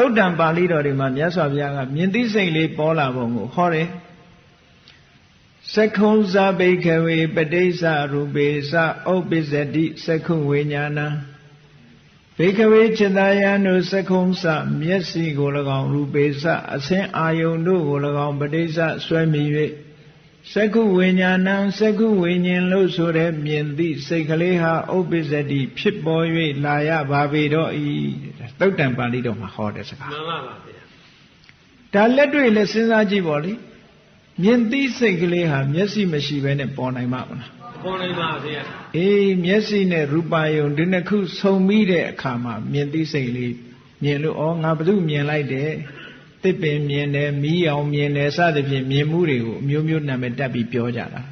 သုတ်တံပါဠိတော်တွေမှာမြတ်စွာဘုရားကမြင်သိစိတ်လေးပေါ်လာပုံကိုဟောတယ်သက္ခုံဇဘိခဝေပဋိစ္စရူပေသဥပ္ပစ္စတိသက္ခုဝိညာဏဘေကဝေจิตာယံတို့သက္ခုံစမျက်စိကို၎င်းရူပေစအစင်းအာယုန်တို့ကို၎င်းပဋိစ္စဆွဲမိ၍သက္ခုဝိညာဏံသက္ခုဝိညာဉ်လို့ဆိုတဲ့မြင်သည့်စိတ်ကလေးဟာဥပ္ပစ္စတိဖြစ်ပေါ်၍လာရပါပေတော့ဤ သုတ်တံပါဠိတော်မှာဟောတဲ့စကားမှန်ပါပါဗျာဒါလက်တွေ့လည်းစဉ်းစားကြည့်ပါလေမြင်သိစိတ်ကလေးဟာမျက်စိမရှိဘဲနဲ့ပေါ်နိုင်မှာမလားပေါ်နိုင်ပါဗျာအေးမျက်စိနဲ့ရူပါယုံဒီနှစ်ခုဆုံမိတဲ့အခါမှာမြင်သိစိတ်လေးမြင်လို့ဩငါဘု து မြင်လိုက်တယ်တစ်ပင်မြင်တယ်မီးအောင်မြင်တယ်စသဖြင့်မြင်မှုတွေကိုအမျိုးမျိုးနာမည်တက်ပြီးပြောကြတာ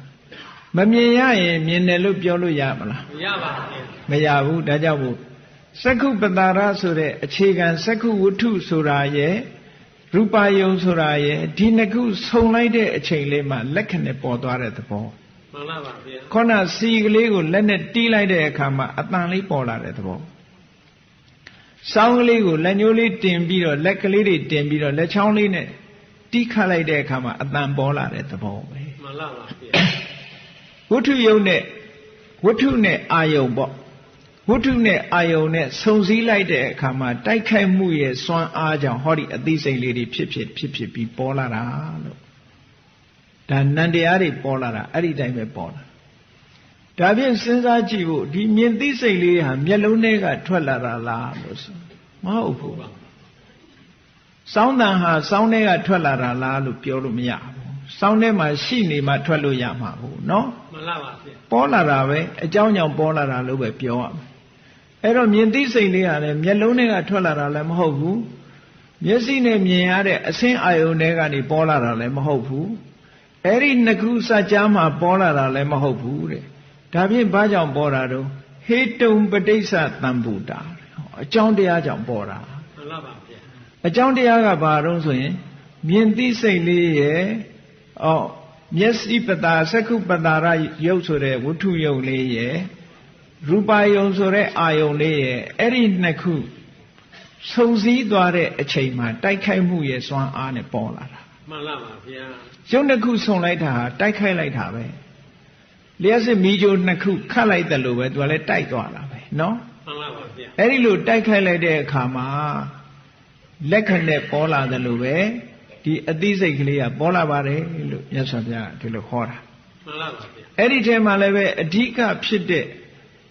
မမြင်ရရင်မြင်တယ်လို့ပြောလို့ရမလားမရပါဘူးမရဘူးဒါကြောင့်မို့ သက္ခုပတာရဆိုတဲ့အခြေခံသက္ခုဝတ္ထုဆိုတာရဲ့ရူပါယုံဆိုတာရဲ့ဒီနှစ်ခုဆုံလိုက်တဲ့အချိန်လေးမှာလက်ခနဲ့ပေါ်သွားတဲ့သဘောမှန်ပါပါဗျာခုနစီကလေးကိုလက်နဲ့တီးလိုက်တဲ့အခါမှာအတန်လေးပေါ်လာတဲ့သဘောစောင်းကလေးကိုလက်ညှိုးလေးတင်ပြီးတော့လက်ကလေးတွေတင်ပြီးတော့လက်ချောင်းလေးနဲ့တီးခတ်လိုက်တဲ့အခါမှာအတန်ပေါ်လာတဲ့သဘောပဲမှန်ပါပါဗျာဝတ္ထုယုံနဲ့ဝတ္ထုနဲ့အာယုံပေါ့ ဝတ္ထုနဲ့အာယုံနဲ့ဆုံစည်းလိုက်တဲ့အခါမှာတိုက်ခိုက်မှုရဲ့စွမ်းအားကြောင့်ဟောဒီအသိစိတ်လေးတွေဖြစ်ဖြစ်ဖြစ်ဖြစ်ပြီးပေါ်လာတာလို့ဒါနန္တရားတွေပေါ်လာတာအဲ့ဒီတိုင်းပဲပေါ်လာဒါဖြင့်စဉ်းစားကြည့်ဖို့ဒီမြင်သိစိတ်လေးဟာမျက်လုံးထဲကထွက်လာတာလားလို့ဆိုမဟုတ်ဘူးပါစောင်းတန်ဟာစောင်းထဲကထွက်လာတာလားလို့ပြောလို့မရဘူးစောင်းထဲမှာရှိနေမှထွက်လို့ရမှာဘူးเนาะမှန်ပါပါဗျပေါ်လာတာပဲအကြောင်းကြောင့်ပေါ်လာတာလို့ပဲပြောရမယ် အဲ့တော့မြင်သိစိတ်လေးဟာလည်းမျက်လုံးထဲကထွက်လာတာလည်းမဟုတ်ဘူးမျက်စိနဲ့မြင်ရတဲ့အဆင်းအာယုန်တွေကနေပေါ်လာတာလည်းမဟုတ်ဘူးအဲ့ဒီနှစ်ခုစကြမှာပေါ်လာတာလည်းမဟုတ်ဘူးတဲ့ဒါဖြင့်ဘာကြောင့်ပေါ်တာတော့ဟေတုံပဋိစ္စတံဘူတာအကြောင်းတရားကြောင့်ပေါ်တာမှန်ပါပါဗျာအကြောင်းတရားကဘာတော့ဆိုရင်မြင်သိစိတ်လေးရဲ့အော်မျက်စိပတာသက္ခုပတာရရုပ်ဆိုတဲ့ဝတ္ထုယုတ်လေးရဲ့ ရူပါယုံဆိုတဲ့အာယုံလေးရဲ့အဲ့ဒီနှစ်ခုဆုံစည်းသွားတဲ့အချိန်မှာတိုက်ခိုက်မှုရဲ့စွမ်းအားနဲ့ပေါ်လာတာမှန်လားပါဗျာရုပ်နှစ်ခုဆုံလိုက်တာဟာတိုက်ခိုက်လိုက်တာပဲလျှက်စစ်မီးကြိုးနှစ်ခုခတ်လိုက်တယ်လို့ပဲသူကလည်းတိုက်သွားတာပဲနော်မှန်လားပါဗျာအဲ့ဒီလိုတိုက်ခိုက်လိုက်တဲ့အခါမှာလက်ခနဲ့ပေါ်လာတယ်လို့ပဲဒီအသိစိတ်ကလေးကပေါ်လာပါတယ်လို့မြတ်စွာဘုရားဒီလိုခေါ်တာမှန်လားပါဗျာအဲ့ဒီထဲမှာလည်းပဲအဓိကဖြစ်တဲ့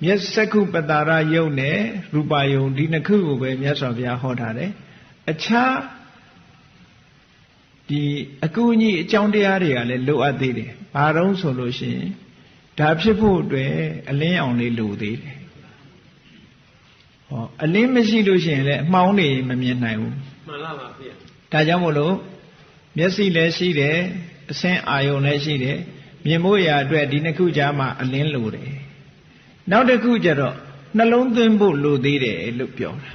မျက်စက္ခုပတာရယုတ်နဲ့ရူပါယုံဒီနှစ်ခုကိုပဲမြတ်စွာဘုရားဟောထားတယ်အခြားဒီအကူအညီအကြောင်းတရားတွေကလည်းလိုအပ်သေးတယ်ဘာတော့ဆိုလို့ရှိရင်ဒါဖြစ်ဖို့အတွက်အလင်းအောင်လေးလိုသေးတယ်ဟောအလင်းမရှိလို့ရှိရင်လည်းအမှောင်နေမမြင်နိုင်ဘူးမှန်လားပါဗျာဒါကြောင့်မို့လို့မျက်စိလည်းရှိတယ်အဆင်းအာယုံလည်းရှိတယ်မြင်ဖို့ရာအတွက်ဒီနှစ်ခုကြားမှာအလင်းလိုတယ် နောက်တစ်ခုကျတော့နှလုံးသွင်းဖို့လိုသေးတယ်လို့ပြောတာ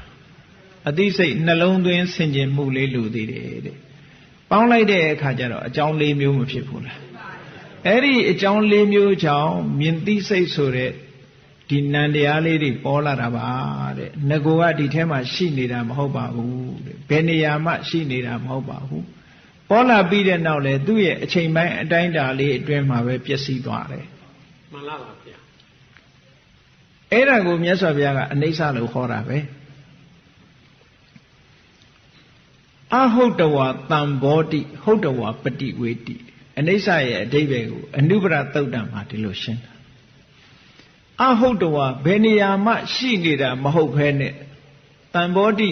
အသိစိတ်နှလုံးသွင်းဆင်ခြင်မှုလေးလိုသေးတယ်တဲ့ပေါင်းလိုက်တဲ့အခါကျတော့အကြောင်း၄မျိုးမဖြစ်ဘူးလားအဲ့ဒီအကြောင်း၄မျိုးကြောင့်မြင်သိစိတ်ဆိုတဲ့ဒီနံတရားလေးတွေပေါ်လာတာပါတဲ့ငကိုကဒီထဲမှာရှိနေတာမဟုတ်ပါဘူးတဲ့ဘယ်နေရာမှရှိနေတာမဟုတ်ပါဘူးပေါ်လာပြီးတဲ့နောက်လဲသူ့ရဲ့အချိန်ပိုင်းအတိုင်းတာလေးအတွင်းမှာပဲပျက်စီးသွားတယ်မှန်လားပါဗျာ အဲ့ဒါကိုမြတ်စွာဘုရားကအနိစ္စလို့ခေါ်တာပဲအဟုတ်တဝတံဘောတိဟုတ်တဝပฏิဝေတိအနိစ္စရဲ့အဓိပ္ပာယ်ကိုအနုပရသုတ်တံမှာဒီလိုရှင်းတာအဟုတ်တဝဘယ်နေရာမှရှိနေတာမဟုတ်ဘဲနဲ့တံဘောတိ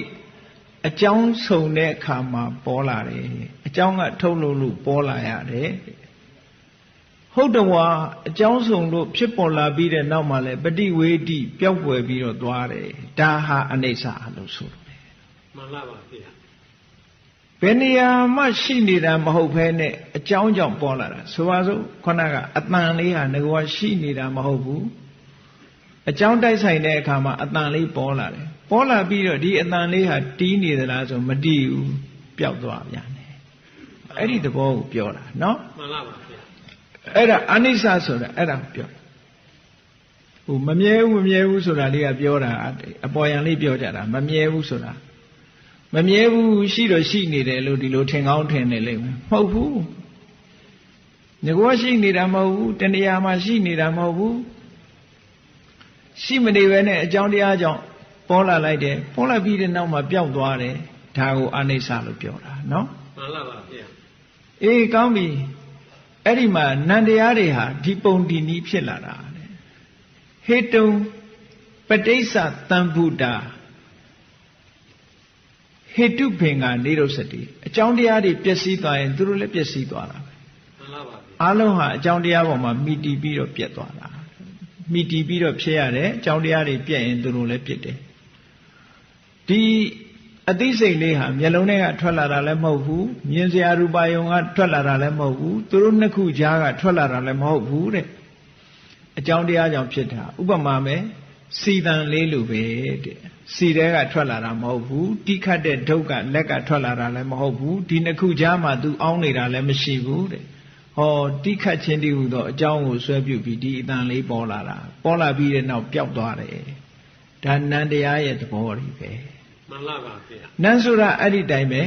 အကြောင်းဆုံတဲ့အခါမှာပေါ်လာတယ်အကြောင်းကထုတ်လို့လို့ပေါ်လာရတယ် ဟုတ်တော်အကြောင်းဆောင်လို့ဖြစ်ပေါ်လာပြီးတဲ့နောက်မှာလဲပฏิဝေတိပျောက်ွယ်ပြီးတော့သွားတယ်ဒါဟာအနိစ္စလို့ဆိုတယ်မှန်လားပါဗျာဘယ်နေရာမှရှိနေတာမဟုတ်ဘဲနဲ့အကြောင်းကြောင့်ပေါ်လာတာဆိုပါစို့ခုနကအတန်လေးဟာငကွာရှိနေတာမဟုတ်ဘူးအကြောင်းတိုက်ဆိုင်တဲ့အခါမှာအတန်လေးပေါ်လာတယ်ပေါ်လာပြီးတော့ဒီအတန်လေးဟာတီးနေသလားဆိုမတီးဘူးပျောက်သွားပြန်တယ်အဲ့ဒီသဘောကိုပြောတာနော်မှန်လားပါ အဲ့ဒါအနိစ္စဆိုတာအဲ့ဒါပြောဟိုမမြဲဘူးမမြဲဘူးဆိုတာလေးကပြောတာအပေါ်ယံလေးပြောကြတာမမြဲဘူးဆိုတာမမြဲဘူးရှိတော့ရှိနေတယ်လို့ဒီလိုထင်ကောင်းထင်နေလိမ့်မယ်မဟုတ်ဘူးငကောရှိနေတာမဟုတ်ဘူးတဏှာမှာရှိနေတာမဟုတ်ဘူးရှိမနေပဲနဲ့အကြောင်းတရားကြောင့်ပေါ်လာလိုက်တယ်ပေါ်လာပြီးတဲ့နောက်မှာပျောက်သွားတယ်ဒါကိုအနိစ္စလို့ပြောတာနော်မှန်လားပါဗျာအေးကောင်းပြီ အဲ့ဒီမှာနန္တရားတွေဟာဒီပုံဒီနည်းဖြစ်လာတာတဲ့ဟေတုံပဋိစ္စတံဗုဒ္ဓဟေတုပင်ကနေရုစတိအကြောင်းတရားတွေပျက်စီးသွားရင်သူတို့လည်းပျက်စီးသွားတာပဲမှန်လားပါဗျာအားလုံးဟာအကြောင်းတရားပေါ်မှာမိတီပြီးတော့ပြတ်သွားတာမိတီပြီးတော့ဖြစ်ရတယ်အကြောင်းတရားတွေပြတ်ရင်သူတို့လည်းပြတ်တယ်ဒီ အသိစိတ်လေးဟာမျက်လုံးထဲကထွက်လာတာလည်းမဟုတ်ဘူးမြင်စရာရူပါယုံကထွက်လာတာလည်းမဟုတ်ဘူးသူတို့နှစ်ခုကြားကထွက်လာတာလည်းမဟုတ်ဘူးတဲ့အကြောင်းတရားကြောင့်ဖြစ်တာဥပမာပဲစီတန်လေးလိုပဲတဲ့စီတဲကထွက်လာတာမဟုတ်ဘူးတိခတ်တဲ့ဒုက္ခလက်ကထွက်လာတာလည်းမဟုတ်ဘူးဒီနှစ်ခုကြားမှာသူအောင်းနေတာလည်းမရှိဘူးတဲ့ဟောတိခတ်ခြင်းတည်းဟူသောအကြောင်းကိုဆွဲပြုပြီးဒီအတန်လေးပေါ်လာတာပေါ်လာပြီးတဲ့နောက်ပျောက်သွားတယ်ဒါနန္တရားရဲ့သဘောတွေပဲ မှန်လားပါဗျာနန်းဆိုတာအဲ့ဒီတိုင်းပဲ